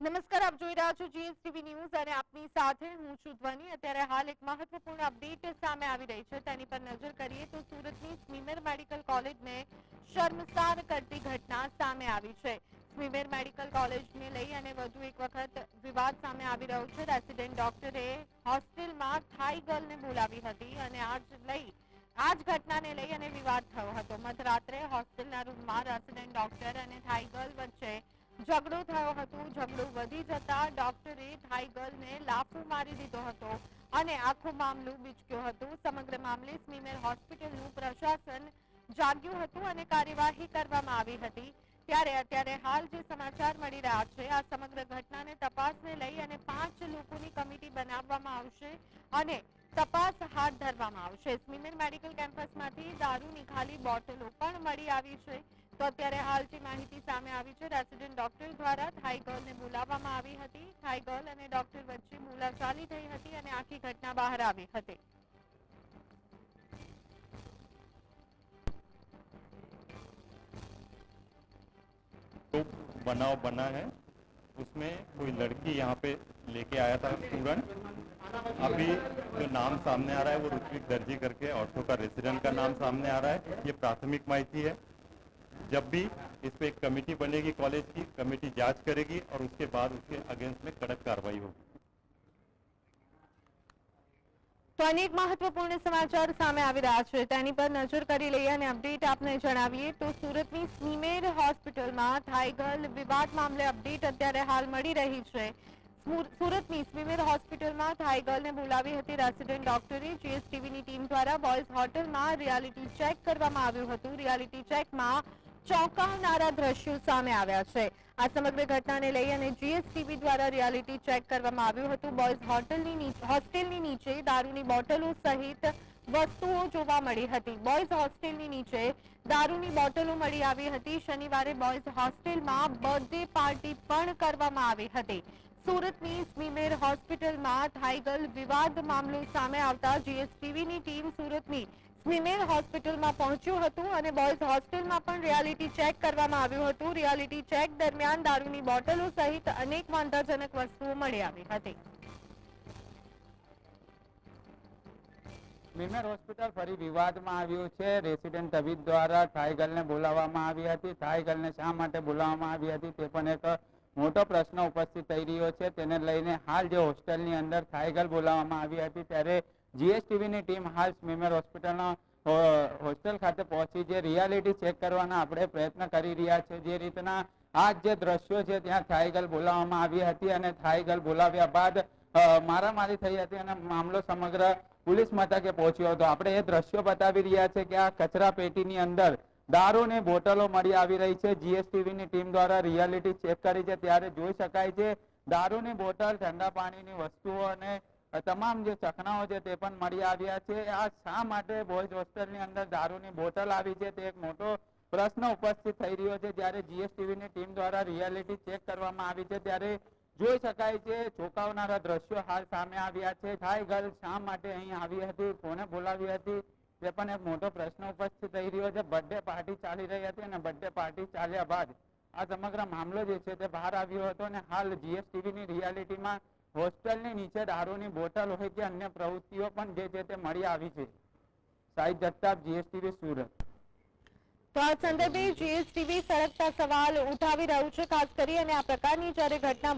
નમસ્કાર, આપ જોઈ રહ્યા છો જીએસટીવી ન્યૂઝ અને આપની સાથે હું છું ધ્વની. અત્યારે હાલ એક મહત્વપૂર્ણ અપડેટ સામે આવી રહી છે. તેની પર નજર કરીએ તો સુરતની સ્મીમેર મેડિકલ કોલેજને શર્મસાર કરતી ઘટના સામે આવી છે. સ્મીમેર મેડિકલ કોલેજને લઈ અને વધુ એક વખત વિવાદ સામે આવી રહ્યો છે. રેસિડેન્ટ ડોક્ટરે હોસ્ટેલમાં થાઈ ગર્લને બોલાવી હતી અને આજ લઈ આ જ ઘટનાને લઈ અને વિવાદ થયો હતો. મધરાત્રે હોસ્ટેલના રૂમમાં રેસિડેન્ટ ડોક્ટર અને થાઈ ગર્લ વચ્ચે ઝઘડો થયો હતો. ઝઘડો વધી જતા ડોક્ટરે થાઈ ગર્લને લાફો મારી દીધો હતો અને આખો મામલો બીચક્યો હતો. સમગ્ર મામલે સ્મીમેર હોસ્પિટલનું પ્રશાસન જાગ્યું હતું અને કાર્યવાહી કરવામાં આવી હતી. ત્યારે અત્યારે હાલ જે સમાચાર મળી રહ્યા છે, આ સમગ્ર ઘટનાને તપાસને લઈ અને પાંચ લોકોની કમિટી બનાવવામાં આવશે અને તપાસ હાથ ધરવામાં આવશે. સ્મીમેર મેડિકલ કેમ્પસમાંથી દારૂની ખાલી બોટલો પણ મળી આવી છે. તો અત્યારે હાલ જે માહિતી સામે આવી છે રેસિડેન્ટ ડોક્ટર દ્વારા થાઈ ગર્લને બોલાવવામાં આવી હતી થાઈ ગર્લ અને ડોક્ટર વચ્ચે બોલાચાલી થઈ હતી અને આખી ઘટના બહાર આવી હતી जो बनाव बना है उसमें कोई लड़की यहाँ पे लेके आया था स्टूडेंट अभी जो नाम सामने आ रहा है वो ऋत्विक दर्जी करके ऑर्थो का रेसिडेंट का नाम सामने आ रहा है ये प्राथमिक माहिती है जब भी इस पे एक कमेटी बनेगी कॉलेज की कमेटी जांच करेगी और उसके बाद उसके अगेंस्ट में कड़क कार्रवाई होगी તો અનેક મહત્વપૂર્ણ સમાચાર સામે આવી રહ્યા છે તેની પર નજર કરી લઈએ અને અપડેટ આપને જણાવીએ તો સુરતની સ્મીમેર હોસ્પિટલમાં થાઈ ગર્લ વિવાદ મામલે અપડેટ અત્યારે હાલ મળી રહી છે સુર- સુરતની સ્મીમેર હોસ્પિટલમાં થાઈ ગર્લને બોલાવી હતી રેસિડેન્ટ ડોક્ટરે જીએસટીવીની ટીમ દ્વારા બોયઝ હોટલમાં રિયાલિટી ચેક કરવામાં આવ્યું હતું રિયાલિટી ચેકમાં ચોંકાવનારા દ્રશ્યો સામે આવ્યા છે. આ સમગ્ર ઘટનાને લઈ અને જીએસટીવી દ્વારા રિયાલિટી ચેક કરવામાં આવ્યું હતું. બોયઝ હોટલની હોસ્ટેલની નીચે દારૂની બોટલો સહિત વસ્તુઓ જોવા મળી હતી. બોયઝ હોસ્ટેલની નીચે દારૂની બોટલો મળી આવી હતી. શનિવારે બોયઝ હોસ્ટેલમાં બર્થડે પાર્ટી પણ કરવામાં આવી હતી. સુરતની સ્મીમેર હોસ્પિટલમાં થાઈગલ વિવાદ મામલો સામે આવતા જીએસટીવીની ટીમ સુરતની સ્મીમેર હોસ્પિટલમાં પહોંચ્યું હતું અને બોયઝ હોસ્ટેલમાં પણ રિયાલિટી ચેક કરવામાં આવ્યું હતું. રિયાલિટી ચેક દરમિયાન દારૂની બોટલો સહિત અનેક વાંધાજનક વસ્તુઓ મળી આવી હતી. મિમેર હોસ્પિટલ ફરી વિવાદમાં આવ્યું છે. રેસિડેન્ટ તબીબ દ્વારા થાઈગલને બોલાવવામાં આવી હતી. થાઈગલને શા માટે બોલાવવામાં આવી હતી તે પણ એક મોટો પ્રશ્ન ઉપસ્થિત થઈ રહ્યો છે. તેને લઈને હાલ જે હોસ્ટેલની અંદર થાઈગલ બોલાવવામાં આવી હતી ત્યારે જીએસટીવીની ટીમ હાલ સ્મીમેર હોસ્પિટલનો હોસ્ટેલ ખાતે પહોંચી જે રિયાલિટી ચેક કરવાના આપણે પ્રયત્ન કરી રહ્યા છે. જે રીતના આ જે દ્રશ્યો છે, ત્યાં થાઈગલ બોલાવવામાં આવી હતી અને થાઈગલ બોલાવ્યા બાદ મારામારી થઈ હતી અને મામલો સમગ્ર પોલીસ મથકે પહોંચ્યો હતો. આપણે એ દ્રશ્યો બતાવી રહ્યા છે કે આ કચરા પેટીની અંદર દારૂની બોટલો મળી આવી રહી છે. જીએસટીવીની ટીમ દ્વારા રિયાલિટી ચેક કરી છે. ત્યારે જોઈ શકાય છે, દારૂની બોટલ, ઠંડા પાણીની વસ્તુઓ અને તમામ જે ચકનાઓ છે તે પણ મળી આવ્યા છે. આ શા માટે બોયઝ હોસ્ટેલની અંદર દારૂની બોટલ આવી છે તે એક મોટો પ્રશ્ન ઉપસ્થિત થઈ રહ્યો છે. જ્યારે જીએસટીવીની ટીમ દ્વારા રિયાલિટી ચેક કરવામાં આવી છે ત્યારે જોઈ શકાય છે ચોંકાવનારા દ્રશ્યો હાલ સામે આવ્યા છે. થાય ગર્લ શા માટે અહીં આવી હતી? કોને બોલાવી હતી? તે પણ એક મોટો પ્રશ્ન ઉપસ્થિત થઈ રહ્યો છે. બર્થડે પાર્ટી ચાલી રહી હતી અને બર્થડે પાર્ટી ચાલ્યા બાદ આ સમગ્ર મામલો જે છે તે બહાર આવ્યો હતો અને હાલ જીએસટીવીની રિયાલિટીમાં હોસ્ટેલની નીચે દારૂની બોટલ હોય કે અન્ય પ્રવૃત્તિઓ પણ જે તે મળી આવી છે. સાહિદ જગતાપ, જીએસટીવી, સુરત. તો આ સંદર્ભે જીએસટીવી સળગતા સવાલ ઉઠાવી રહ્યું છે, ખાસ કરી અને આ પ્રકારની જ્યારે ઘટના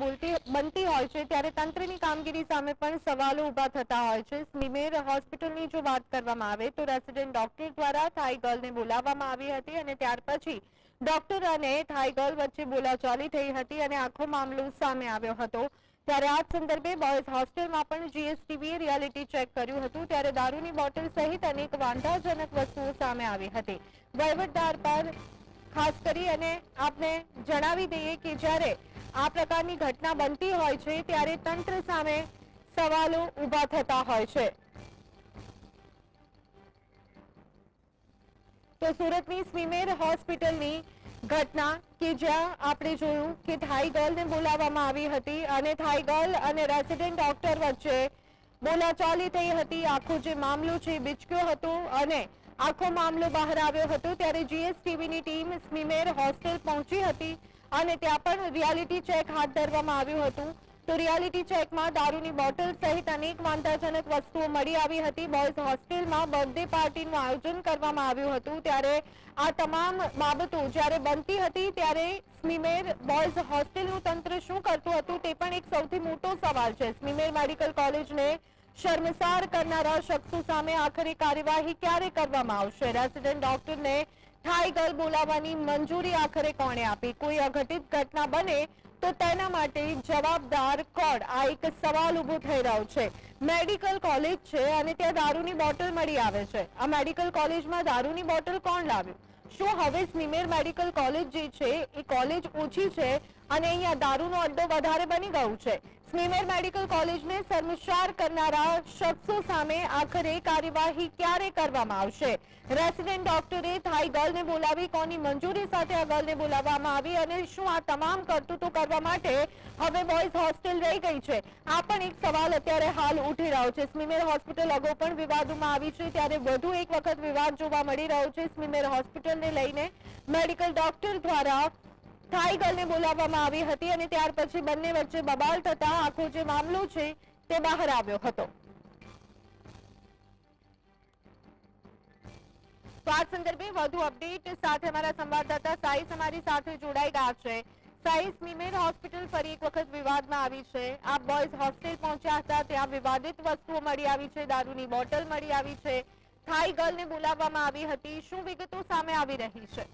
બનતી હોય છે, ત્યારે તંત્રની કામગીરી સામે પણ સવાલો ઊભા થતા હોય છે. સ્મીમેર હોસ્પિટલની જો વાત કરવામાં આવે, તો રેસિડેન્ટ ડોક્ટર દ્વારા થાઈ ગર્લને બોલાવવામાં આવી હતી અને ત્યાર પછી ડોક્ટર અને થાઈ ગર્લ વચ્ચે બોલાચાલી થઈ હતી અને આખો મામલો સામે આવ્યો હતો. ત્યારે આ સંદર્ભે બોયઝ હોસ્ટેલમાં પણ જીએસટીવીએ રિયાલિટી ચેક કર્યું હતું. ત્યારે દારૂની બોટલ સહિત અનેક વાંધાજનક વસ્તુઓ સામે આવી હતી. વહીવટદાર પર ખાસ કરી અને આપને જણાવી દઈએ કે જ્યારે આ પ્રકારની ઘટના બનતી હોય છે, ત્યારે તંત્ર સામે સવાલો ઊભા થતા હોય છે. તો સુરતની સ્મીમેર હોસ્પિટલની ઘટના કે જ્યાં આપણે જોયું કે થાઈ ગર્લને બોલાવવામાં આવી હતી અને થાઈ ગર્લ અને રેસિડેન્ટ ડોક્ટર વચ્ચે બોલાચાલી થઈ હતી. આખો જે મામલો છે બીચક્યો હતો અને આખો મામલો બહાર આવ્યો હતો ત્યારે જીએસટીવીની ટીમ સ્મીમેર હોસ્ટેલ પહોંચી હતી અને ત્યાં પણ રિયાલિટી ચેક હાથ ધરવામાં આવ્યું હતું. તો રિયાલિટી ચેકમાં દારૂની બોટલ સહિત અનેક વાંધાજનક વસ્તુઓ મળી આવી હતી. બોયઝ હોસ્ટેલમાં બર્થડે પાર્ટીનું આયોજન કરવામાં આવ્યું હતું. ત્યારે આ તમામ બાબતો જ્યારે બનતી હતી, ત્યારે સ્મીમેર બોયઝ હોસ્ટેલનું તંત્ર શું કરતું હતું તે પણ એક સૌથી મોટો સવાલ છે. સ્મીમેર મેડિકલ કોલેજને શર્મસાર કરનારા શખ્સો સામે આખરે કાર્યવાહી ક્યારે કરવામાં આવશે? રેસિડેન્ટ ડોક્ટરને થાઈગલ બોલાવવાની મંજૂરી આખરે કોણે આપી? કોઈ અઘટિત ઘટના બને તો તેના માટે જવાબદાર કોણ? આ એક સવાલ ઊભો થઈ રહ્યો છે. મેડિકલ કોલેજ છે અને ત્યાં દારૂની બોટલ મળી આવે છે. આ મેડિકલ કોલેજમાં દારૂની બોટલ કોણ લાવ્યું? શું હવે સ્મીમેર મેડિકલ કોલેજ જે છે, એ કોલેજ ઓછી છે અને અહીંયા દારૂનો અડ્ડો વધારે બની ગયું છે. સ્મીમેર મેડિકલ કોલેજને શર્મસાર કરનારા શખ્સો સામે આખરે કાર્યવાહી ક્યારે કરવામાં આવશે? રેસિડેન્ટ ડોક્ટરે થાઈ ગર્લને બોલાવી, કોની મંજૂરી સાથે આ ગર્લને બોલાવવામાં આવી અને શું આ તમામ કરતૂતો કરવા માટે હવે બોયઝ હોસ્ટેલ રહી ગઈ છે? આ પણ એક સવાલ અત્યારે હાલ ઉઠી રહ્યો છે. સ્મીમેર હોસ્પિટલ અગાઉ પણ વિવાદોમાં આવી છે. ત્યારે વધુ એક વખત વિવાદ જોવા મળી રહ્યો છે. સ્મીમેર હોસ્પિટલને લઈને મેડિકલ ડોક્ટર દ્વારા થાઈ ગર્લને બોલાવવામાં આવી હતી અને ત્યાર પછી બંને વચ્ચે બબાલ થતા આખો જે મામલો છે તે બહાર આવ્યો હતો. તો સંદર્ભે વધુ અપડેટ સાથે અમારા સંવાદદાતા સાઈસ અમારી સાથે જોડાઈ ગયા છે. સાઈસ મીમેર હોસ્પિટલ ફરી એક વખત વિવાદમાં આવી છે. આ બોયઝ હોસ્ટેલ પહોંચ્યા હતા, ત્યાં વિવાદિત વસ્તુઓ મળી આવી છે, દારૂની બોટલ મળી આવી છે. થાઈ ગર્લને બોલાવવામાં આવી હતી. શું વિગતો સામે આવી રહી છે?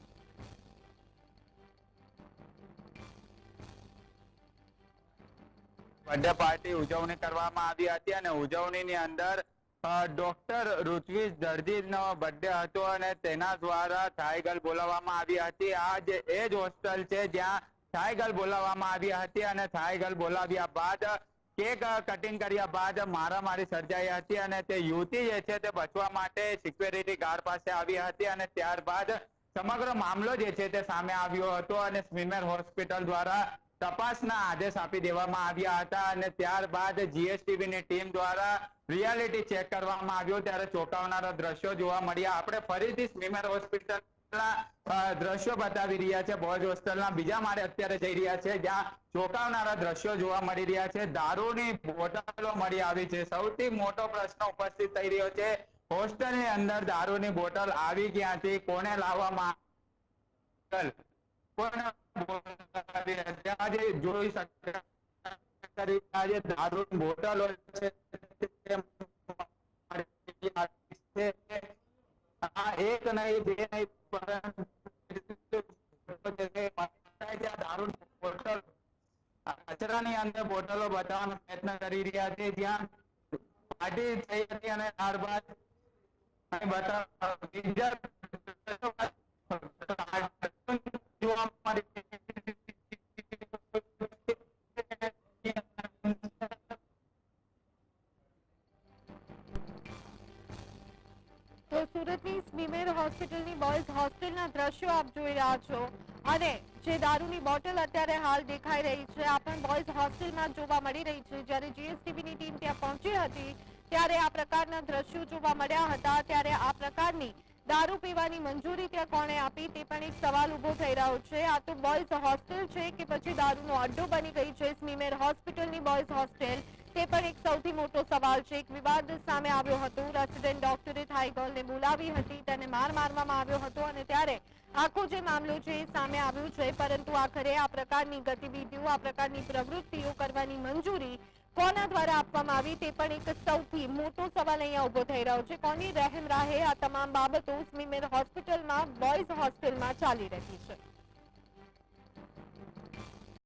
બર્થડે પાર્ટી ઉજવણી કરવામાં આવી હતી અને ઉજવણીની અંદર ડોક્ટર ઋત્વિજ દર્દીનો બર્થડે હતો અને તેના દ્વારા થાઈગલ બોલાવવામાં આવી હતી. આ જે એ જ હોસ્ટેલ છે જ્યાં થાઈગલ બોલાવવામાં આવી હતી અને થાઈગલ બોલાવ્યા બાદ, કેક કટિંગ કર્યા બાદ મારામારી સર્જાઈ હતી અને તે યુવતી જે છે તે બચવા માટે સિક્યોરિટી ગાર્ડ પાસે આવી હતી અને ત્યારબાદ સમગ્ર મામલો જે છે તે સામે આવ્યો હતો અને સ્મિમેર હોસ્પિટલ દ્વારા તપાસના આદેશ આપી દેવામાં આવ્યા હતા અને ત્યારબાદ જીએસટીબીની ટીમ દ્વારા રિયાલિટી ચેક કરવામાં આવ્યો ત્યારે ચોંકાવનારા દ્રશ્યો જોવા મળ્યા. આપણે ફરીથી સ્મીમેર હોસ્પિટલના દ્રશ્યો બતાવી રહ્યા છે. બોયઝ હોસ્ટેલના બીજા માળે અત્યારે જઈ રહ્યા છે, જ્યાં ચોંકાવનારા દ્રશ્યો જોવા મળી રહ્યા છે. દારૂની બોટલો મળી આવી છે. સૌથી મોટો પ્રશ્ન ઉપસ્થિત થઈ રહ્યો છે. હોસ્ટેલની અંદર દારૂની બોટલ આવી ક્યાંથી? કોને લાવવામાં બોલાવી આજે જોઈ શકાય આજે દારૂની બોટલો છે. આ એક નહીં, બે નહીં, પરંતુ ત્યાં દારૂની બોટલ કચરાની અંદર બોટલો બતાવવાનો પ્રયત્ન કરી રહ્યા છે, જ્યાં પાર્ટી થઈ હતી અને ત્યારબાદ બતાવ જોવા મળે તો સુરતની સ્મીમેર હોસ્પિટલની બોયઝ હોસ્ટેલના દ્રશ્યો આપ જોઈ રહ્યા છો. અને જે દારૂની બોટલ અત્યારે હાલ દેખાઈ રહી છે, આ પણ બોયઝ હોસ્ટેલમાં જોવા મળી રહી છે. જ્યારે જીએસટીબીની ટીમ ત્યાં પહોંચી હતી, ત્યારે આ પ્રકારના દ્રશ્યો જોવા મળ્યા હતા. ત્યારે આ પ્રકારની દારૂ પીવાની મંજૂરી ત્યાં કોણે આપી તે પણ એક સવાલ ઊભો થઈ રહ્યો છે. આ તો બોયઝ હોસ્ટેલ છે કે પછી દારૂનો અડ્ડો બની ગઈ છે. સ્મીમેર હોસ્પિટલની બોયઝ હોસ્ટેલ તે પણ એક સૌથી મોટો સવાલ છે. એક વિવાદ સામે આવ્યો હતો. રેસિડેન્ટ ડોક્ટરે થાઈ બોલાવી હતી, તેને માર મારવામાં આવ્યો હતો અને ત્યારે આખો જે મામલો છે સામે આવ્યો છે. પરંતુ આખરે આ પ્રકારની ગતિવિધિઓ, આ પ્રકારની પ્રવૃત્તિઓ કરવાની મંજૂરી કોના દ્વારા આપવામાં આવી તે પણ એક સૌથી મોટો સવાલ અહીંયા ઊભો થઈ રહ્યો છે. કોની રહેમ રાહે આ તમામ બાબતો સ્મીમેર હોસ્પિટલમાં, બોયઝ હોસ્ટેલમાં ચાલી રહી છે?